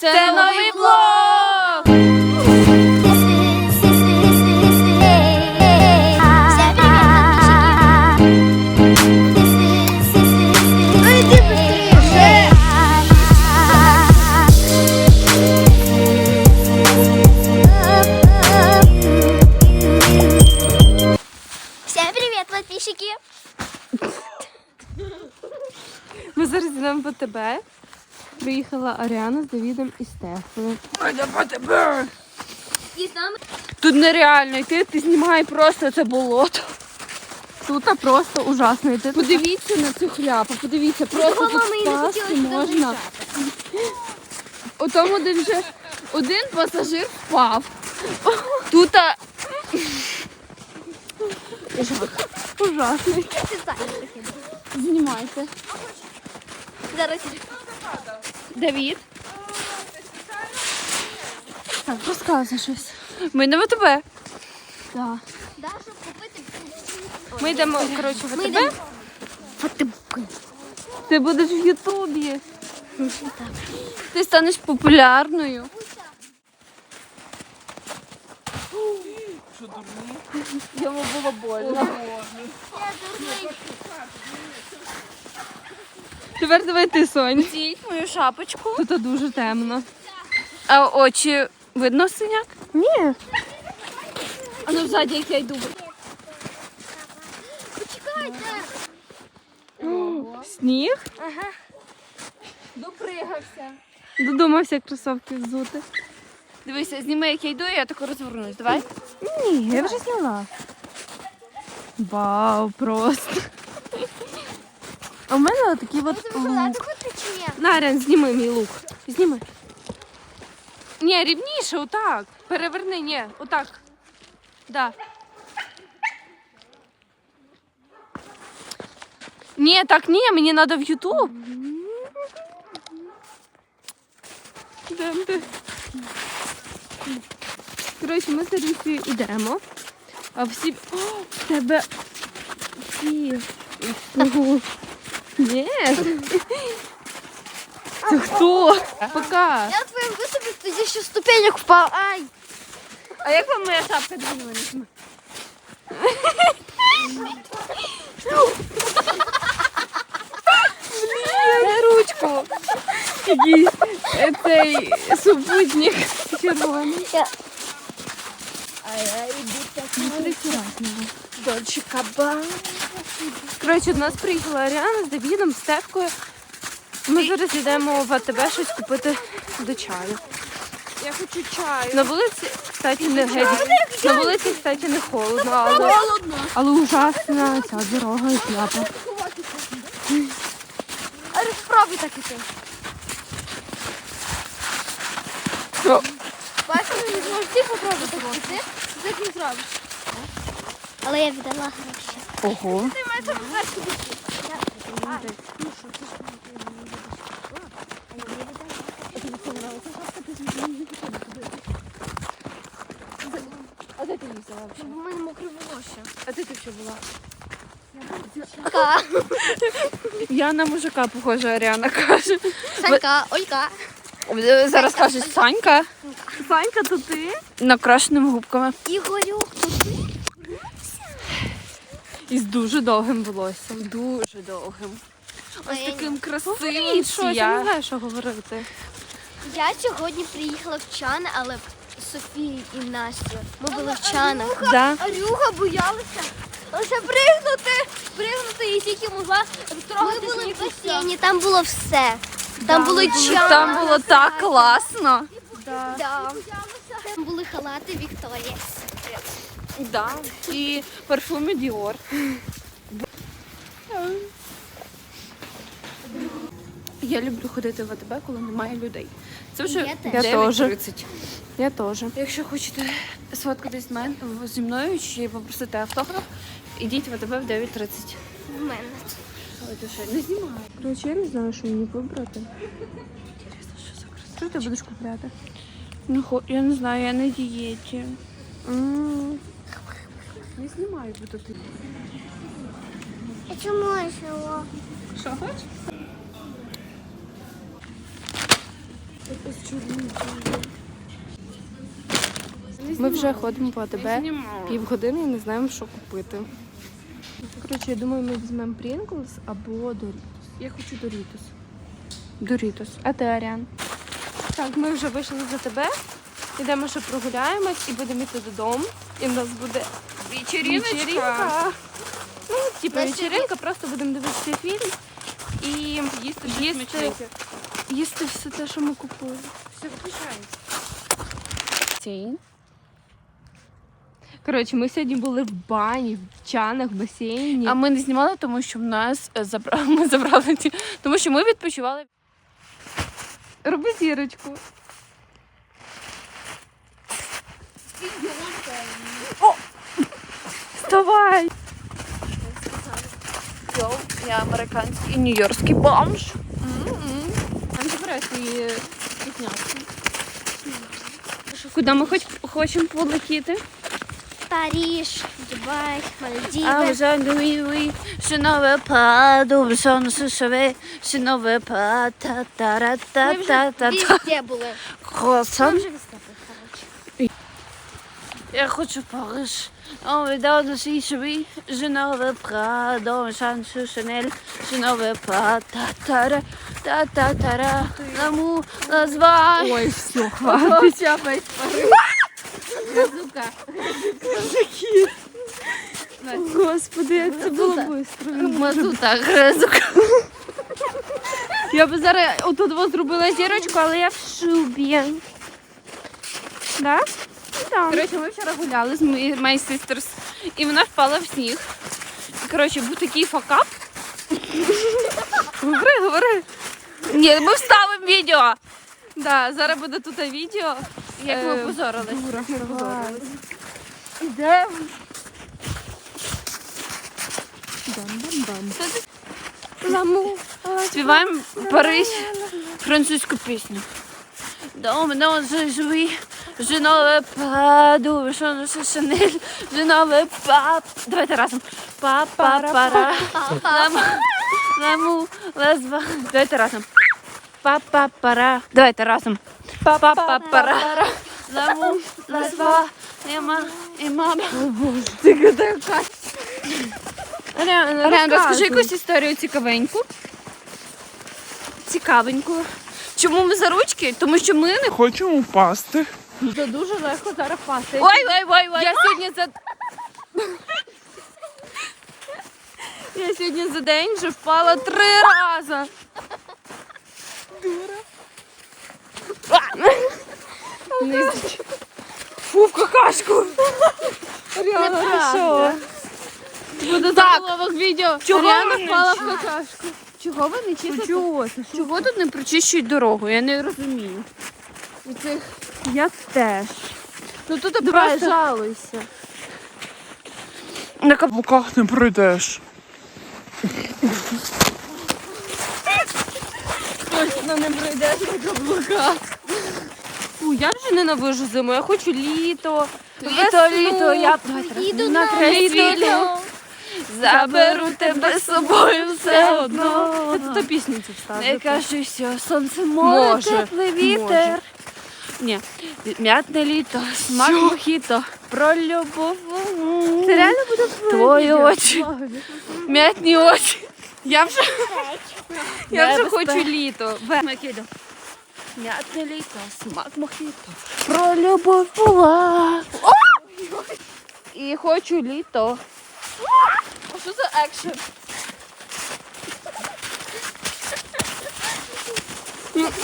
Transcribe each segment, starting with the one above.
Це новий блог! Всем привет, подписчики! Ми зараз йдемо по тебе. Приїхала Аріана з Давідом і Стефою. Тут нереально йти, ти знімай просто це болото. Тут просто ужасно йти. Подивіться на цю хляпу, подивіться, просто тут впасти можна. У тому один вже один пасажир впав. Тут а... Жах. Ужасно. Знімайте. Зараз Давід. Так, розказуй щось. Ми йдемо тебе. Так. Да, щоб купити Ми йдемо, коротше, в тебе. Ти будеш в Ютубі. Ти станеш популярною. Йому було больно. Тепер давай ти, Сонь. Зіть мою шапочку. Тут дуже темно. А очі видно синяк? Ні. А ну ззаді, як я йду. Почекайте. Сніг? Ага. Допригався. Додумався кросовки взути. Дивися, зніми, як я йду, і я тако розвернусь. Давай. Ні, я вже зняла. Вау, просто. А в мене такий от лук. Нарян, зніми мій лук. Зніми. Ні, рівніше, отак. Переверни, ні, отак. Да. Ні, так ні, мені треба в Ютуб. Коротше, ми з Арісою йдемо. А всі. О, в тебе ці в снігу. Ні. Це хто? Пока. Я твоїм виступі тоді ще ступенек впав. Ай! А як вам моя шапка двинулася? Дай ручку. Якийсь е, цей супутник червоний. Дольче кабан. Коротше, до нас приїхала Аріана з Давідом, з Стевкою. Ми зараз йдемо в АТБ щось купити до чаю. Я хочу чаю. На вулиці, кстати, не геть. На вулиці, кстати, не холодно, але, Холодно. але ужасна ця дорога і шляпа. А спробуй так іти. Бачиш, не зможеш ти попробуй так іти. Ти так не зробиш. Але я віддала гроші. Ого. А де ти її взяла? У мене мокре волосся. А де ти що була? Ка. Я на мужика похожа, Аріана каже. Санька, Олька. Зараз кажуть Санька. Санька, то ти? Накрашеними губками. Ігорю. І з дуже довгим волоссям. Дуже довгим. Ось Ой, таким красивим. Говоріть я я не знаю, що говорити. Я сьогодні приїхала в Чани, але Софії і Настю. Ми були в Чанах. Да. Арюга боялася лише пригнути, пригнути і тільки могла трогати. Ми були в басейні, там було все. Там були чани. Там було так класно. Да. Там були халати Вікторія. Да. І парфуми Dior. Я люблю ходити в АТБ, коли немає людей. Це вже Я. Я 9:30. теж. Я теж. Якщо хочете сфоткатись з мен- зі мною чи попросити автограф, ідіть в АТБ в 9.30. В мене. Ой, ти що, не знімай. Короче, я не знаю, що мені вибрати. Що ти будеш купляти? Ну, хо- я не знаю, я на дієті. М, Не знімаю, бо тут. А чому я жила? Що хочеш? Ми вже ходимо по АТБ півгодини і не знаємо, що купити. Коротше, я думаю, ми візьмемо Pringles або Doritos. Я хочу Doritos. Дорітос. А ти, Аріан? Так, ми вже вийшли з АТБ. Йдемо ще прогуляємось і будемо йти додому. І в нас буде вечеринка. Ну, типу вечеринка, просто будемо дивитися фільм і їсти, їсти, їсти все те, що ми купили. Все виключається. Цей. Коротше, ми сьогодні були в бані, в чанах, в басейні. А ми не знімали, тому що в нас е, забрали, ми забрали ті, тому що ми відпочивали. Роби зірочку. О! Вставай! Йоу, я американський і нью-йоркський бомж. А не забирай свої вкусняшки. Куди ми хоч, хочемо полетіти? Париж, Дубай, А Мальдіви. вже sauver, je ne veux pas ta ta ta ta Ми ta вже ta ta везде були. Коротше. Я хочу в Париж. Veut dans le chérie, je ne veux pas dans le champ de Chanel, je ne veux pas ta ta ta ta ta ta ta l'amour, la joie. Господи, як це було швидко. Мазута гризок. Я би зараз отут зробила зірочку, але я в шубі. Да? Так. Коротше, ми вчора гуляли з моєю my sisters, і вона впала в сніг. Коротше, був такий факап. Говори, говори. Ні, ми вставимо відео. Да, зараз буде тут відео. Як ми Е, позорились. Ми позорились. Ідемо. Ламу. Співаємо в Париж французьку пісню. Je ne veux pas d'où je Chanel, je ne veux pas. Давайте разом. Па па пара. Ламу, лазва. Давайте разом. Па па пара. Давайте разом. Па па пара. Ламу, лазва. Ема, ема. Ти така. Рен, розкажи якусь історію цікавеньку. Цікавеньку. Чому ми за ручки? Тому що ми не Хочемо впасти. Це дуже легко зараз пасти. Ой, ой, ой, ой. Я сьогодні за. Я сьогодні за день вже впала три рази. Дура. Фу, в какашку. Ти що? Буде заголовок відео. Чого Ріана ви не впала в какашку. Чого ви не чистите? Чого? Чого тут не прочищують дорогу? Я не розумію. Я теж. Ну тут Давай, просто жалуйся. На В руках не пройдеш. Точно не пройдеш на каблуках. Фу, я вже ненавижу зиму, я хочу літо. Літо, літо, я Їду на край літо. Заберу тебе з собою все одно. Це та пісню це Не вставити. кажи, що сонце море, Може, теплий вітер. Ні, м'ятне літо, смак мохіто, про любов. Це реально буде Твої відео. очі. М'ятні очі. Я вже, Я вже Небезпека. хочу літо. Ве- Макіду. М'ятне літо, смак мохіто. Про любов була. І хочу літо. А що за екшен?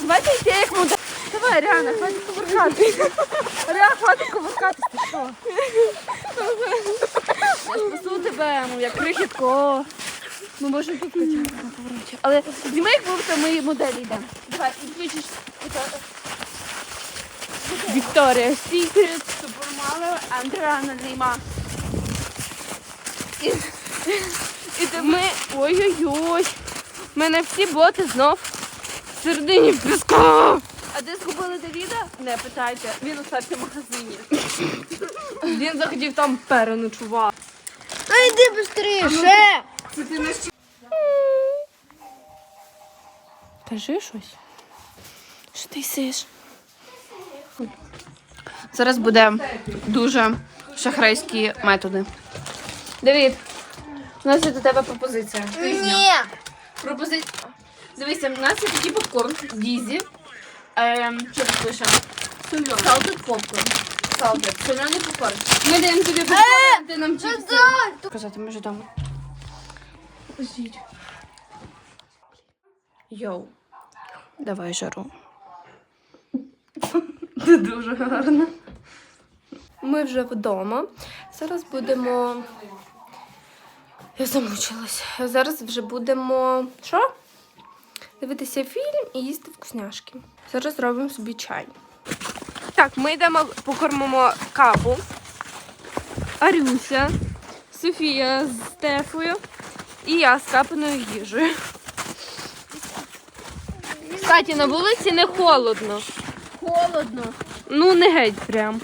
Давайте йти як модель. Давай, Ріана, хватить кувыркатись. Ріана, хватить кувыркатись, ти що? Я спасу тебе, моя крихітко. Ми можемо тут качати. Але зніми, як будто ми моделі йдемо. Давай, і включиш. Вікторія Сікрет, Супермалер, Андреана Ліма. І, І ми. Ой-ой-ой. У мене всі боти знов в середині в піску. а де згубили Давіда? Не питайте, він остався в магазині. Він захотів там переночувати. Ну йди швидше. Кажи щось. Що ти сиш? Зараз буде дуже шахрайські методи. Давід, у нас є до тебе пропозиція. Ні. Пропозиція. Дивися, у нас є такий попкорн Дізі. Ем, що тут пише? Salted popcorn. Salted. Соляний попкорн. Ми даємо тобі попкорн, ти нам чіпси. Казати, ми ж вдома. Йоу. Давай жару. Це дуже гарно. Ми вже вдома. Зараз будемо. Я замучилась. Зараз вже будемо. Що? Дивитися фільм і їсти вкусняшки. Зараз зробимо собі чай. Так, ми йдемо покормимо капу. Арюся, Софія з Стефою і я з капаною їжею. Кстати, на вулиці не холодно. Холодно. Ну, не геть прям.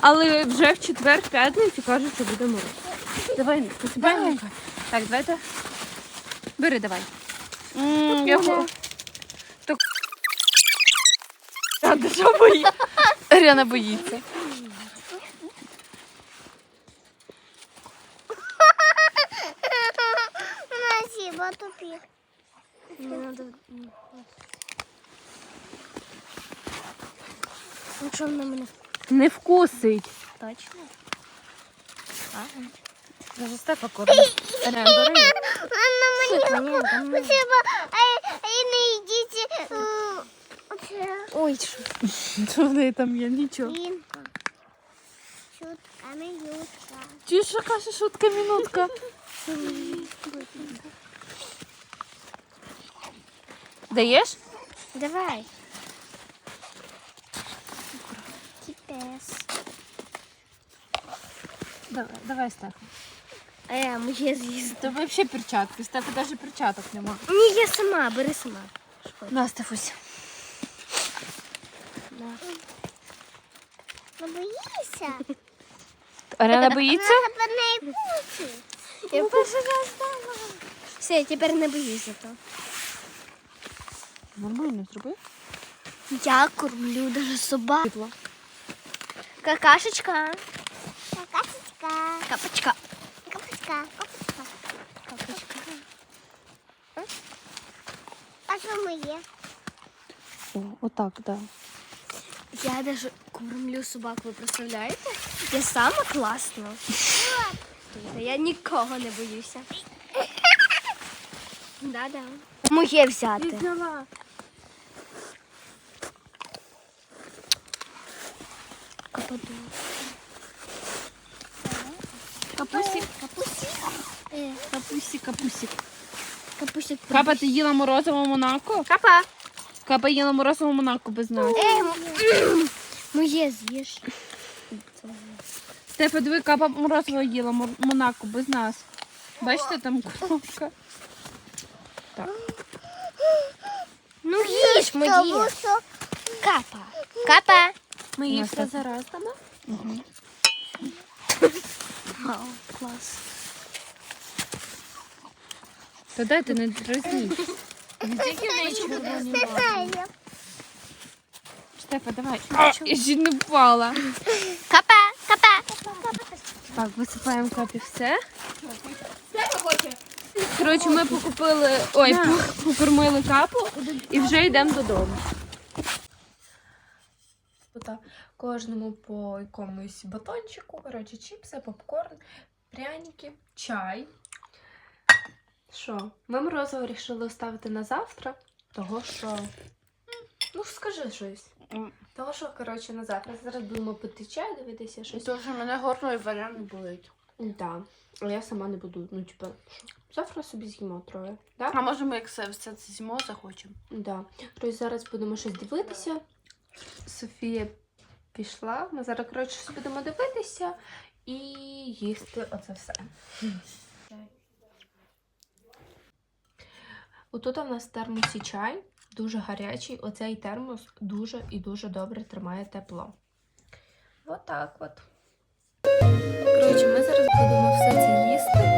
Але вже в четвер, п'ятницю кажуть, що буде мороз. Давай, посипай. Так, давайте. Бери, давай. М, Я го- А що боїшся? Ріана боїться. Спасибо, тупик. Не надо. Ну що на мене? Не вкусить. Точно? Даже Стефа кормить. Ріан, бери. Ні, Спасибо. А не йдіть. Ой, що? Що в неї там є? Нічого. Інка. Шутка, милютка. Чи що каже шутка минутка? Даєш? Давай. Кипес. Давай, давай, Стефа. Я моє з'їсти. Це взагалі перчатки. Стефа навіть перчаток нема. Ні, я сама, бери сама. На, Стефусь. Не боїшся? Аріана боїться? Тебе не Я перший раз дала. Все, я тепер не боюся то. Нормально зроби. Я кормлю даже собаку. Какашечка. Какашечка. Капочка. Капочка. Капочка. А що моє? О, отак, да. Я даже кормлю собаку, ви представляєте? Я сама класна. Та Я нікого не боюся. Да-да. Моє взяти. Взяла. Кападу. Капусик, Е, капусик, капусик. Капусик. Капа, ти їла морозиво Монако? Капа. Капа їла морозиво Монако без нас. Е, моє з'їж. Стефа, диви, капа морозиво їла Монако без нас. Бачите, там кнопка. Ну їж моє. Капа. Капа. Ми її все так. зараз дамо. Вау, клас. Та дайте не дразніть. Стефа, давай. Я ще не впала. Капа, капа. Так, висипаємо капі все. Коротше, ми покупили. Ой, по- покормили капу і вже йдемо додому. Та кожному по якомусь батончику, коротше, чіпси, попкорн, пряники, чай. Що? Ми морозиво вирішили оставити на завтра, того що. Ну, скажи щось. Того, що, коротше, на завтра. Зараз будемо пити чай, дивитися щось. Що мене горло і варіант болить. Да. А я сама не буду. Ну, типа, що? Завтра собі з'їмо троє. Да? А може ми як все, все це зимо захочемо? Да. Тобто зараз будемо щось дивитися. Софія пішла. Ми зараз, коротше, щось будемо дивитися і їсти оце все. Отут у нас термосі чай, дуже гарячий. Оцей термос дуже і дуже добре тримає тепло. Отак от. Коротше, ми зараз будемо все це їсти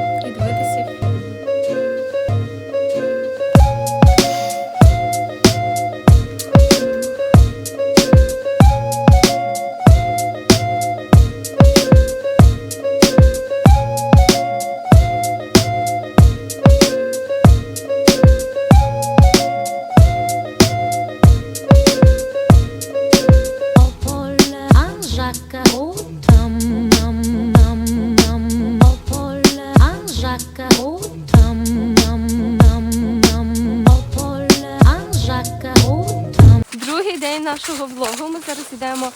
День нашого влогу. Ми зараз йдемо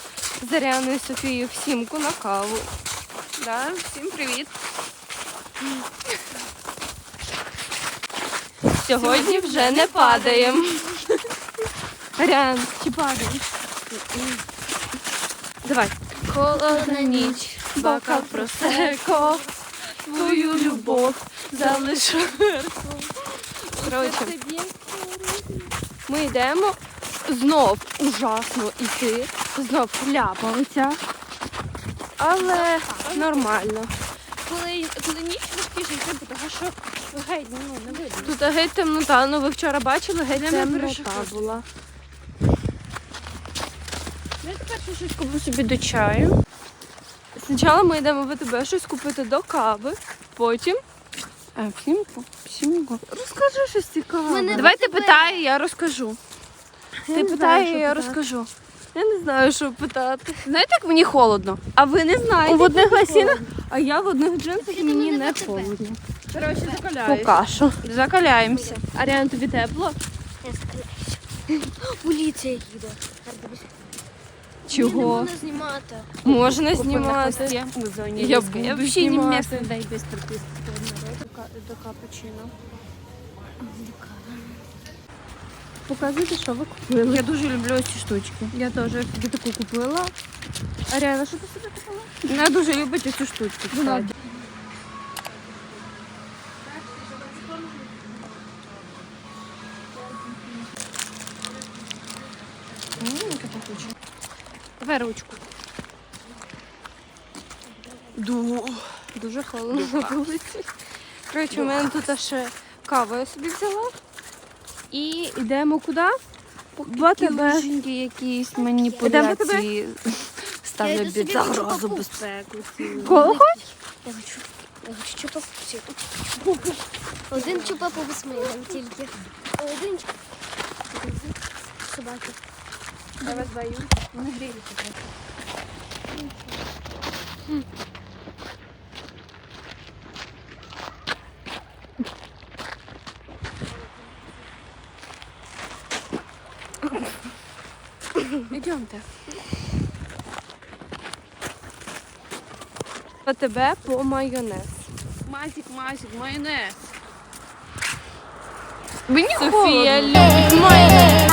з Аріаною Софією в сімку на каву. Да, всім привіт. Сьогодні вже не падаємо. Аріан, чи падаєш? Давай. Холодна ніч, бокал просеко, твою любов залишу. Коротше, ми йдемо знов ужасно йти, знов ляпалися, але нормально. Коли, коли ніч важкіше йти, тому що геть ну, не видно. Тут геть темнота, ну ви вчора бачили, геть Йдемо темнота була. Я тепер щось куплю собі до чаю. Спочатку ми йдемо в АТБ щось купити до кави, потім А, всімку? Всімку. розкажи щось цікаве. Не питай, я розкажу. Я Ти не питай, я розкажу. Я не знаю, що питати. Знаєте, як мені холодно? А ви не знаєте? У одних лосінах А я в одних джинсах і мені не холодно. Коротше, закаляюсь. Пока. Закаляємося. Аріан, тобі тепло? Я закаляюся. Поліція їде. Чого? Можна знімати. Можна знімати. в Я буду Я взагалі не місце дай без До капучино. Показуйте, що ви купили. Я дуже люблю ці штучки. Я теж собі таку купила. Аріана, що ти собі купила? Я дуже люблю ці штучки. кстати. Давай ручку. Ду. Дуже холодно на вулиці. Коротше, у мене тут ще кава я собі взяла. І йдемо куди? В АТБ. Якісь маніпуляції Я ставлять під загрозу безпеку. Кого хочеш? Я хочу, я хочу чупа-пупсі. Один чупа-пупс ми тільки. Один чупа- собаки. Я вас даю. Не гріються. Идемте. В тебе по майонез. Мазик, мазик, майонез. Мені Софія любить майонез.